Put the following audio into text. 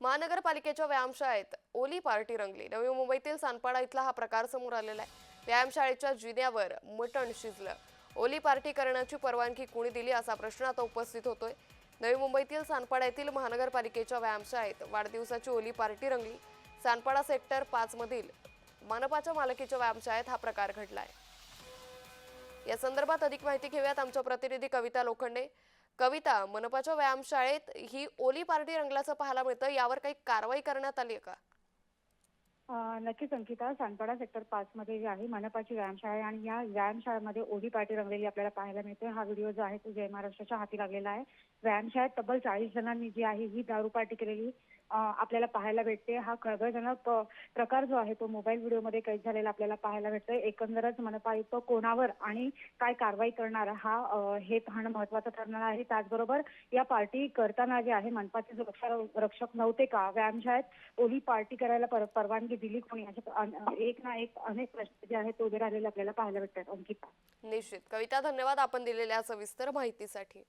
महानगरपालिकेच्या व्यायामशाळेत ओली पार्टी रंगली. नवी मुंबईतील सानपाडा इथला हा प्रकार समोर आलेला आहे. व्यायामशाळेच्या जिन्यावर मटण शिजलं. ओली पार्टी करण्याची परवानगी कुणी दिली असा प्रश्न आता उपस्थित होतोय. नवी मुंबईतील सानपाडा येथील महानगरपालिकेच्या व्यायामशाळेत वाढदिवसाची ओली पार्टी रंगली. सानपाडा सेक्टर पाच मधील मनपाच्या मालकीच्या व्यायामशाळेत हा प्रकार घडलाय. या संदर्भात अधिक माहिती घेऊयात आमच्या प्रतिनिधी कविता लोखंडे. कविता मनपाच्या व्यायामशाळेत ही ओली पार्टी रंगल्याचं पाहायला मिळतं. यावर काही कारवाई करण्यात आली का? नक्कीच अंकिता. सानपाडा सेक्टर पाच मध्ये जी आहे मनपाची व्यायामशाळा आहे आणि या व्यायामशाळेमध्ये ओढी पार्टी रंगलेली आपल्याला पाहायला मिळते. हा व्हिडिओ जो आहे तो जय महाराष्ट्राच्या हाती लागलेला आहे. व्यायामशाळेत तब्बल चाळीस जणांनी जी आहे ही दारू पार्टी केलेली. आपल्याला पाहायला भेटते. हा खळबळजनक प्रकार जो आहे तो मोबाईल व्हिडिओमध्ये कैद झालेला आपल्याला पाहायला भेटतोय. एकंदरच मनपा आयुक्त कोणावर आणि काय कारवाई करणार हा हे पाहणं महत्वाचं ठरणार आहे. त्याचबरोबर या पार्टी करताना जे आहे मनपाचे सुरक्षा रक्षक नव्हते का व्यायामशाळेत ओली पार्टी करायला पर- परवानगी दिली कोणी? असे एक ना एक अनेक प्रश्न जे आहेत उभे राहिलेले आपल्याला पाहायला भेटतात. अंकिता. निश्चित. कविता धन्यवाद आपण दिलेल्या सविस्तर माहितीसाठी.